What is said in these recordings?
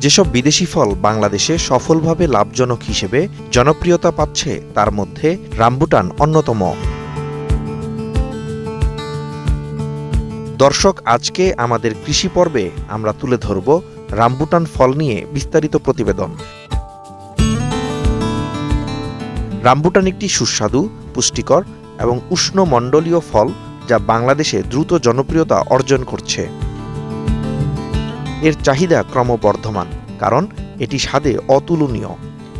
যেসব বিদেশি ফল বাংলাদেশে সফলভাবে লাভজনক হিসেবে জনপ্রিয়তা পাচ্ছে, তার মধ্যে রামবুটান অন্যতম। দর্শক, আজকে আমাদের কৃষি পর্বে আমরা তুলে ধরব রামবুটান ফল নিয়ে বিস্তারিত প্রতিবেদন। রামবুটান একটি সুস্বাদু, পুষ্টিকর এবং উষ্ণমণ্ডলীয় ফল যা বাংলাদেশে দ্রুত জনপ্রিয়তা অর্জন করছে। এর চাহিদা ক্রমবর্ধমান, কারণ এটি স্বাদে অতুলনীয়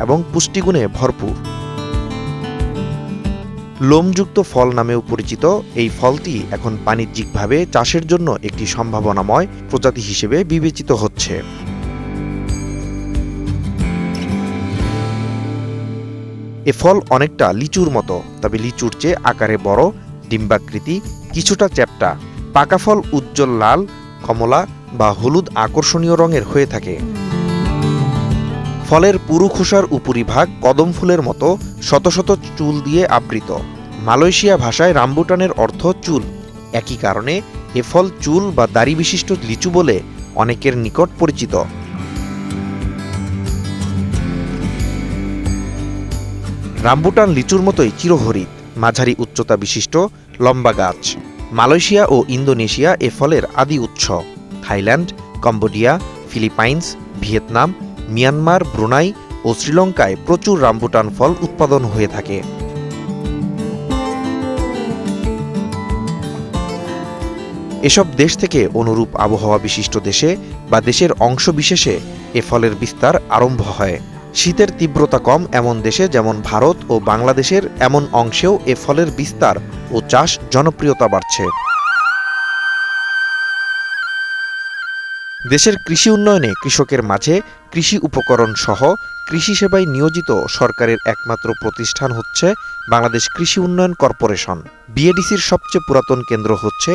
এবং পুষ্টিগুণে ভরপুর। লোমযুক্ত ফল নামেও পরিচিত, এই ফলটি এখন বাণিজ্যিকভাবে চাষের জন্য একটি সম্ভাবনাময় প্রজাতি হিসেবে বিবেচিত হচ্ছে। এ ফল অনেকটা লিচুর মতো, তবে লিচুর চেয়ে আকারে বড়, ডিম্বাকৃতি, কিছুটা চ্যাপ্টা। পাকা ফল উজ্জ্বল লাল, কমলা বা হলুদ আকর্ষণীয় রঙের হয়ে থাকে। ফলের পুরু খোসার উপরিভাগ কদম ফুলের মতো শত শত চুল দিয়ে আবৃত। মালয়েশিয়া ভাষায় রামবুটানের অর্থ চুল। একই কারণে এ ফল চুল বা দাড়ি বিশিষ্ট লিচু বলে অনেকের নিকট পরিচিত। রামবুটান লিচুর মতোই চিরহরিত মাঝারি উচ্চতা বিশিষ্ট, লম্বা গাছ। মালয়েশিয়া ও ইন্দোনেশিয়া এ ফলের আদি উৎস। Thailand, Cambodia, Philippines, Vietnam, Myanmar, Brunei ও শ্রীলঙ্কায় প্রচুর রামবুটান ফল উৎপাদন হয়ে থাকে। এসব দেশ থেকে অনুরূপ আবহাওয়া বিশিষ্ট দেশে বা দেশের অংশ বিশেষে এ ফলের বিস্তার আরম্ভ হয়। শীতের তীব্রতা কম এমন দেশে যেমন ভারত ও বাংলাদেশের এমন অংশেও এ ফলের বিস্তার ও চাষ জনপ্রিয়তা বাড়ছে। দেশের কৃষি উন্নয়নে কৃষকের মাঝে কৃষি উপকরণ সহ কৃষি সেবায় নিয়োজিত সরকারের একমাত্র প্রতিষ্ঠান হচ্ছে বাংলাদেশ কৃষি উন্নয়ন কর্পোরেশন। বিএডিসির সবচেয়ে পুরাতন কেন্দ্র হচ্ছে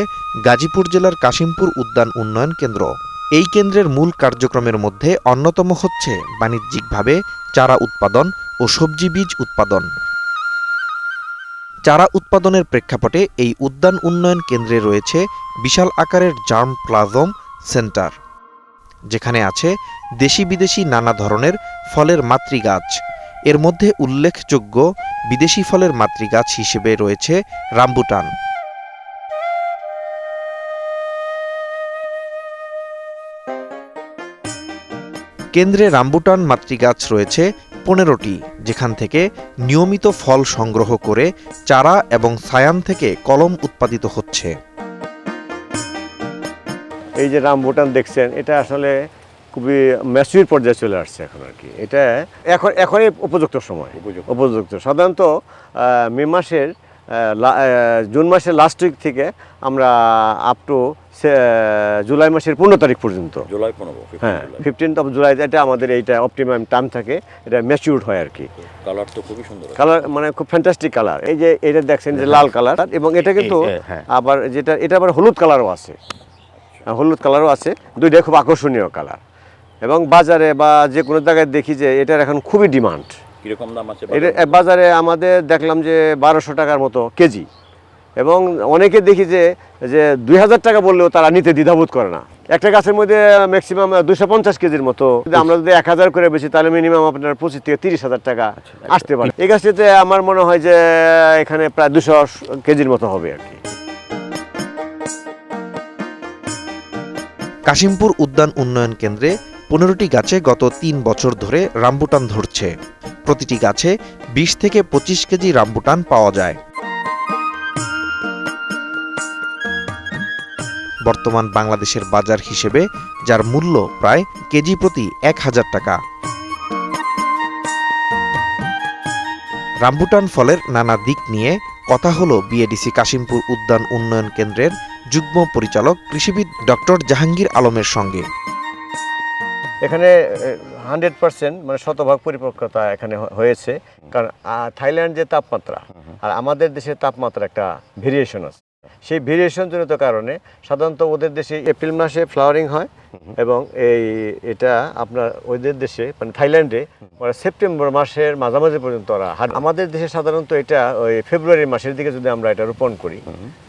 গাজীপুর জেলার কাশিমপুর উদ্যান উন্নয়ন কেন্দ্র। এই কেন্দ্রের মূল কার্যক্রমের মধ্যে অন্যতম হচ্ছে বাণিজ্যিকভাবে চারা উৎপাদন ও সবজি বীজ উৎপাদন। চারা উৎপাদনের প্রেক্ষাপটে এই উদ্যান উন্নয়ন কেন্দ্রে রয়েছে বিশাল আকারের জার্ম প্লাজম সেন্টার। যেখানে আছে দেশি বিদেশি নানা ধরনের ফলের মাতৃগাছ। এর মধ্যে উল্লেখযোগ্য বিদেশি ফলের মাতৃগাছ হিসেবে রয়েছে রামবুটান। কেন্দ্রে রামবুটান মাতৃগাছ রয়েছে পনেরোটি, যেখান থেকে নিয়মিত ফল সংগ্রহ করে চারা এবং সায়ান থেকে কলম উৎপাদিত হচ্ছে। এই যে রাম ভুটান দেখছেন এটা আসলে খুবই ম্যাচুর পর্যায়ে চলে আসছে এখন আর কি। এটা এখন এখনই উপযুক্ত সময়। উপযুক্ত। সাধারণত মে মাসের জুন মাসের লাস্ট উইক থেকে আমরা আপ টু জুলাই মাসের পনেরো তারিখ পর্যন্ত। জুলাই পনেরো হ্যাঁ ফিফটিন্থ অফ জুলাই এটা আমাদের এইটা অপটিমাম টাইম থাকে এটা ম্যাচিউরড হয় আর কি। কালার তো খুবই সুন্দর কালার মানে খুব ফ্যান্টাস্টিক কালার এই যে এটা দেখছেন যে লাল কালার এবং এটা কিন্তু হ্যাঁ। আবার যেটা এটা আবার হলুদ কালারও আছে। হ্যাঁ, হলুদ কালারও আছে। দুইটাই খুব আকর্ষণীয় কালার। এবং বাজারে বা যে কোনো জায়গায় দেখি যে এটার এখন খুবই ডিমান্ড। কীরকম দাম আছে এটা বাজারে? আমাদের দেখলাম যে বারোশো টাকার মতো কেজি। এবং অনেকে দেখি যে যে দুই হাজার টাকা বললেও তারা নিতে দ্বিধাবোধ করে না। একটা গাছের মধ্যে ম্যাক্সিমাম দুশো পঞ্চাশ কেজির মতো। যদি আমরা যদি এক হাজার করে বেশি তাহলে মিনিমাম আপনার পঁচিশ থেকে তিরিশ হাজার টাকা আসতে পারে। এই গাছটিতে আমার মনে হয় যে এখানে প্রায় দুশো কেজির মতো হবে আর কি। কাশিমপুর উদ্যান উন্নয়ন কেন্দ্রে পনেরোটি গাছে গত তিন বছর ধরে রামবুটান ধরছে। প্রতিটি গাছে বিশ থেকে পঁচিশ কেজি রামবুটান পাওয়া যায়। বর্তমান বাংলাদেশের বাজার হিসেবে যার মূল্য প্রায় কেজি প্রতি এক হাজার টাকা। রামবুটান ফলের নানা দিক নিয়ে কথা হলো বিএডিসি কাশিমপুর উদ্যান উন্নয়ন কেন্দ্রের যুগ্ম পরিচালক কৃষিবিদ ডক্টর জাহাঙ্গীর আলমের সঙ্গে। এখানে হান্ড্রেড পার্সেন্ট মানে শতভাগ পরিপক্কতা এখানে হয়েছে। কারণ থাইল্যান্ড যে তাপমাত্রা আর আমাদের দেশের তাপমাত্রা একটা ভেরিয়েশন আছে। সেই ভেরিয়েশন জনিত কারণে সাধারণত ওদের দেশে এপ্রিল মাসে ফ্লাওয়ারিং হয় এবং এই এটা আপনার ওদের দেশে মানে থাইল্যান্ডে, ওরা সেপ্টেম্বর মাসের মাঝামাঝি পর্যন্ত ওরা। আমাদের দেশে সাধারণত এটা ওই ফেব্রুয়ারি মাসের দিকে যদি আমরা এটা রোপণ করি,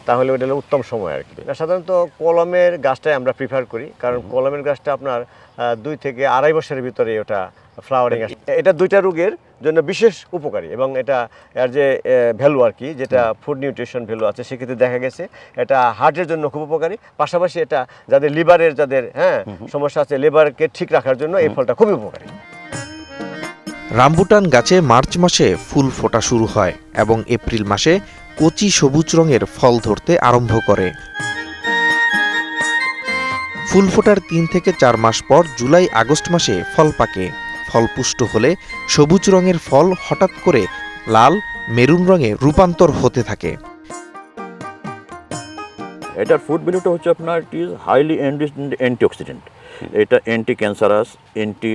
তাহলে ওটা হলো উত্তম সময় আর কি সাধারণত কলমের গাছটাই আমরা প্রিফার করি, কারণ কলমের গাছটা আপনার দুই থেকে আড়াই বছরের ভিতরে ওটা ফ্লাওয়ারিং আসে এটা দুইটা রোগের জন্য বিশেষ উপকারী এবং এটা এর যে ভ্যালু আর কি যেটা ফুড নিউট্রিশন ভ্যালু আছে সেক্ষেত্রে দেখা গেছে এটা হার্টের জন্য খুব উপকারী। পাশাপাশি এটা যাদের লিভারের যাদের হ্যাঁ সমস্যা আছে লিভারকে ঠিক রাখার জন্য এই ফলটা খুবই উপকারী। রামবুটান গাছে মার্চ মাসে ফুল ফোটা শুরু হয় এবং এপ্রিল মাসে কচি সবুজ রঙের ফল ধরতে আরম্ভ করে। ফুল ফোটার তিন থেকে চার মাস পর জুলাই আগস্ট মাসে ফল পাকে। ফল পুষ্ট হলে সবুজ রঙের ফল হঠাৎ করে লাল মেরুন রঙে রূপান্তর হতে থাকে। এটার ফুড ভ্যালুটা হচ্ছে আপনার ইট ইজ হাইলি অ্যান্টিঅক্সিডেন্ট এটা অ্যান্টি ক্যান্সারাস অ্যান্টি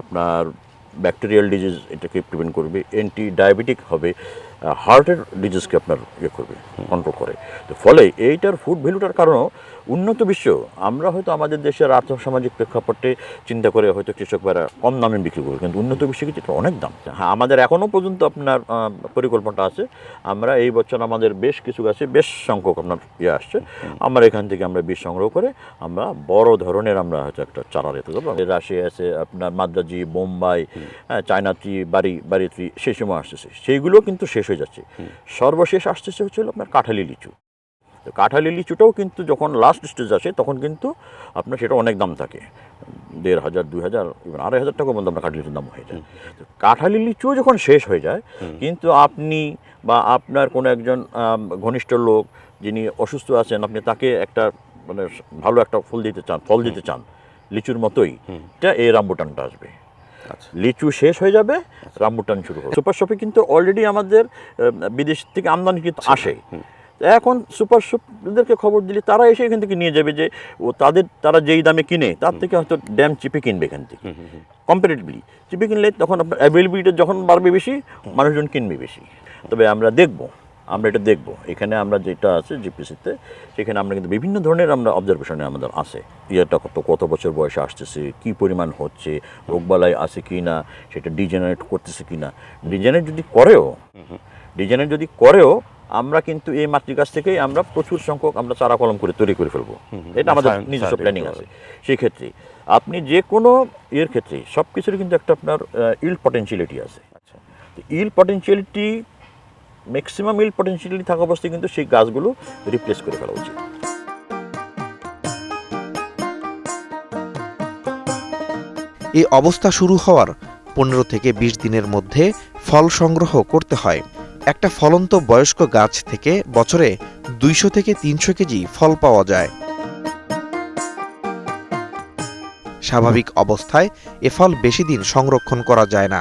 আপনার ব্যাকটেরিয়াল ডিজিজ এটাকে প্রিভেন্ট করবে। অ্যান্টি ডায়াবেটিক হবে হার্টের ডিজিজকে আপনার ইয়ে করবে কন্ট্রোল করে। তো ফলে এইটার ফুড ভ্যালুটার কারণও উন্নত বিশ্ব আমরা হয়তো আমাদের দেশের আর্থসামাজিক প্রেক্ষাপটে চিন্তা করে হয়তো কৃষকরা কম দামে বিক্রি করবে। কিন্তু উন্নত বিশ্বে কিন্তু এটা অনেক দাম। হ্যাঁ আমাদের এখনও পর্যন্ত আপনার পরিকল্পনাটা আছে। আমরা এই বছর আমাদের বেশ কিছু গাছে বেশ সংখ্যক আপনার ইয়ে আসছে। আমরা এখান থেকে আমরা বীজ সংগ্রহ করে আমরা বড় ধরনের আমরা হয়তো একটা চারা রেখে দেবো। রাশিয়া আছে আপনার মাদ্রাজি বোম্বাই হ্যাঁ চায়না ট্রি বাড়ি বাড়ি ট্রি সেই সময় আসতেছে। সেইগুলো কিন্তু শেষ হয়ে যাচ্ছে। সর্বশেষ আসতেছে হচ্ছে হলো আপনার কাঁঠালি লিচু। তো কাঁঠালি লিচুটাও কিন্তু যখন লাস্ট স্টেজ আসে তখন কিন্তু আপনার সেটা অনেক দাম থাকে। দেড় হাজার দুই হাজার ইভেন আড়াই হাজার টাকা পর্যন্ত আপনার কাঁঠালি লিচুর দাম হয়ে যায়। তো কাঁঠালি লিচুও যখন শেষ হয়ে যায় কিন্তু আপনি বা আপনার কোনো একজন ঘনিষ্ঠ লোক যিনি অসুস্থ আছেন আপনি তাকে একটা মানে ভালো একটা ফুল দিতে চান ফল দিতে চান লিচুর মতোই এটা এই রামবুটানটা আসবে। লিচু শেষ হয়ে যাবে রামবুটান শুরু হবে। সুপার শপে কিন্তু অলরেডি আমাদের বিদেশ থেকে আমদানি কিন্তু আসে। এখন সুপার শপদেরকে খবর দিলে তারা এসে এখান থেকে নিয়ে যাবে যে ও তাদের তারা যেই দামে কিনে তার থেকে হয়তো ড্যাম চিপে কিনবে এখান থেকে। কম্পারেটিভলি চিপে কিনলে তখন আপনার অ্যাভেলেবিলিটি যখন বাড়বে বেশি মানুষজন কিনবে বেশি। তবে আমরা দেখব আমরা এটা দেখব। এখানে আমরা যেটা আছে জিপিসিতে সেখানে আমরা কিন্তু বিভিন্ন ধরনের আমরা অবজারভেশনে আমাদের আছে। ইয়েটা কত কত বছর বয়সে আসতেছে কি পরিমাণ হচ্ছে রোগবালাই আছে কি না সেটা ডিজেনারেট করতেছে কি না ডিজেনারেট যদি করেও ডিজেনারেট যদি করেও আমরা কিন্তু এই মাতৃকাছ থেকেই আমরা প্রচুর সংখ্যক আমরা চারা কলম করে তৈরি করে ফেলব। এটা আমাদের নিজস্ব প্ল্যানিং আছে। সেই ক্ষেত্রে আপনি যে কোনো ইয়ের ক্ষেত্রে সব কিছুরই কিন্তু একটা আপনার ইল পটেন্সিয়ালিটি আছে। আচ্ছা। Yield potentiality maximum yield potentiality থাকা অবস্থায় কিন্তু সেই গাছগুলো রিপ্লেস করে ফেলা উচিত। এই অবস্থা শুরু হওয়ার পনেরো থেকে বিশ দিনের মধ্যে ফল সংগ্রহ করতে হয়। একটা ফলন্ত বয়স্ক গাছ থেকে বছরে দুইশো থেকে তিনশো কেজি ফল পাওয়া যায়। স্বাভাবিক অবস্থায় এ ফল বেশি দিন সংরক্ষণ করা যায় না।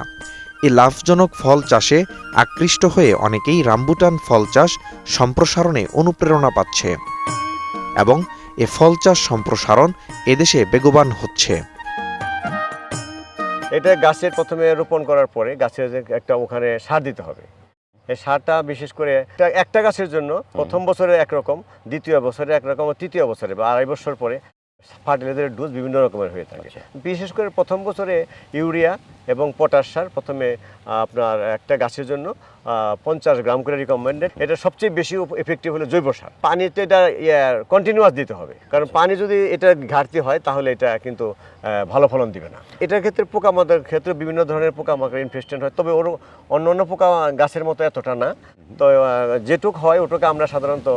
এ লাভজনক ফল চাষে আকৃষ্ট হয়ে অনেকেই রামবুটান ফল চাষ সম্প্রসারণে অনুপ্রেরণা পাচ্ছে এবং এ ফল চাষ সম্প্রসারণ এদেশে বেগবান হচ্ছে। এটা গাছের প্রথমে রোপণ করার পরে গাছের একটা ওখানে সার দিতে হবে। এই সারটা বিশেষ করে একটা- গাছের জন্য প্রথম বছরে একরকম দ্বিতীয় বছরে একরকম ও তৃতীয় বছরে বা আড়াই বছর পরে ফার্টিলাইজারের ডোজ বিভিন্ন রকমের হয়ে থাকে। বিশেষ করে প্রথম বছরে ইউরিয়া এবং পটাশ সার প্রথমে আপনার একটা গাছের জন্য পঞ্চাশ গ্রাম করে রিকমেন্ডেড এটা সবচেয়ে বেশি এফেক্টিভ হলো জৈব সার। পানিতে এটা কন্টিনিউয়াস দিতে হবে। কারণ পানি যদি এটা ঘাটতি হয় তাহলে এটা কিন্তু ভালো ফলন দিবে না। এটার ক্ষেত্রে পোকামাকড়ের ক্ষেত্রে বিভিন্ন ধরনের পোকামাকড় ইনফেস্টেন্ট হয় তবে ওর অন্য অন্য পোকা গাছের মতো এতটা না। তো যেটুক হয় ওটুকু আমরা সাধারণত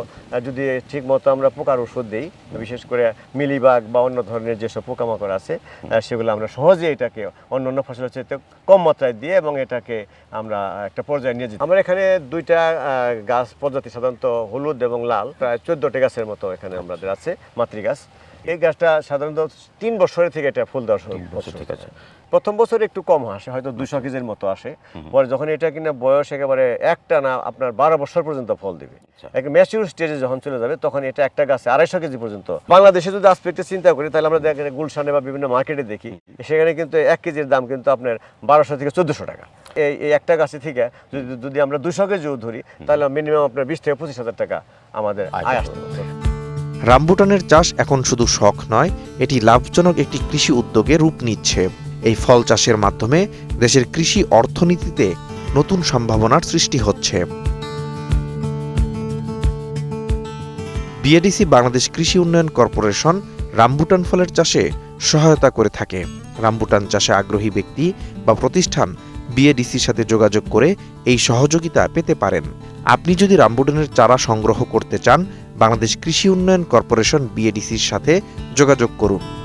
যদি ঠিক মতো আমরা পোকার ওষুধ দিই বিশেষ করে মিলিবাগ বা অন্য ধরনের যেসব পোকামাকড় আছে সেগুলো আমরা সহজে এটাকে অন্য অন্য ফসলের চাইতে কম মাত্রায় দিয়ে এবং এটাকে আমরা একটা পর্যায়ে নিয়ে যাই আমরা এখানে দুইটা গাছ প্রজাতি সাধারণত হলুদ এবং লাল। প্রায় চোদ্দটি গাছের মতো এখানে আমাদের আছে মাতৃ গাছ এই গাছটা সাধারণত তিন বছরের থেকে এটা ফুল দেওয়া শুরু করে। প্রথম বছর একটু কম আসে হয়তো দুশো কেজির মতো আসে। পরে যখন এটা কিনা বয়স একেবারে একটা না আপনার বারো বছর পর্যন্ত ফল দিবে। একটা ম্যাচিউর স্টেজে যখন চলে যাবে তখন এটা একটা গাছে আড়াইশো কেজি পর্যন্ত। বাংলাদেশে যদি আসপেক্টে চিন্তা করি তাহলে আমরা দেখেন গুলশানে বা বিভিন্ন মার্কেটে দেখি সেখানে কিন্তু এক কেজির দাম কিন্তু আপনার বারোশো থেকে চোদ্দোশো টাকা। এই একটা গাছে থেকে যদি যদি আমরা দুশো কেজিও ধরি তাহলে মিনিমাম আপনার বিশ থেকে পঁচিশ হাজার টাকা আমাদের আয় আসতে রামবুটানের চাষ এখন শুধু শখ নয় এটি লাভজনক একটি কৃষি উদ্যোগে রূপ নিচ্ছে। এই ফল চাষের মাধ্যমে দেশের কৃষি অর্থনীতিতে নতুন সম্ভাবনার সৃষ্টি হচ্ছে। বিএডিসি বাংলাদেশ কৃষি উন্নয়ন কর্পোরেশন রামবুটান ফলের চাষে সহায়তা করে থাকে। রামবুটান চাষে আগ্রহী ব্যক্তি বা প্রতিষ্ঠান বিএডিসির সাথে যোগাযোগ করে এই সহযোগিতা পেতে পারেন। আপনি যদি রামবুডনের চারা সংগ্রহ করতে চান, বাংলাদেশ কৃষি উন্নয়ন কর্পোরেশন বিএডিসির সাথে যোগাযোগ করুন।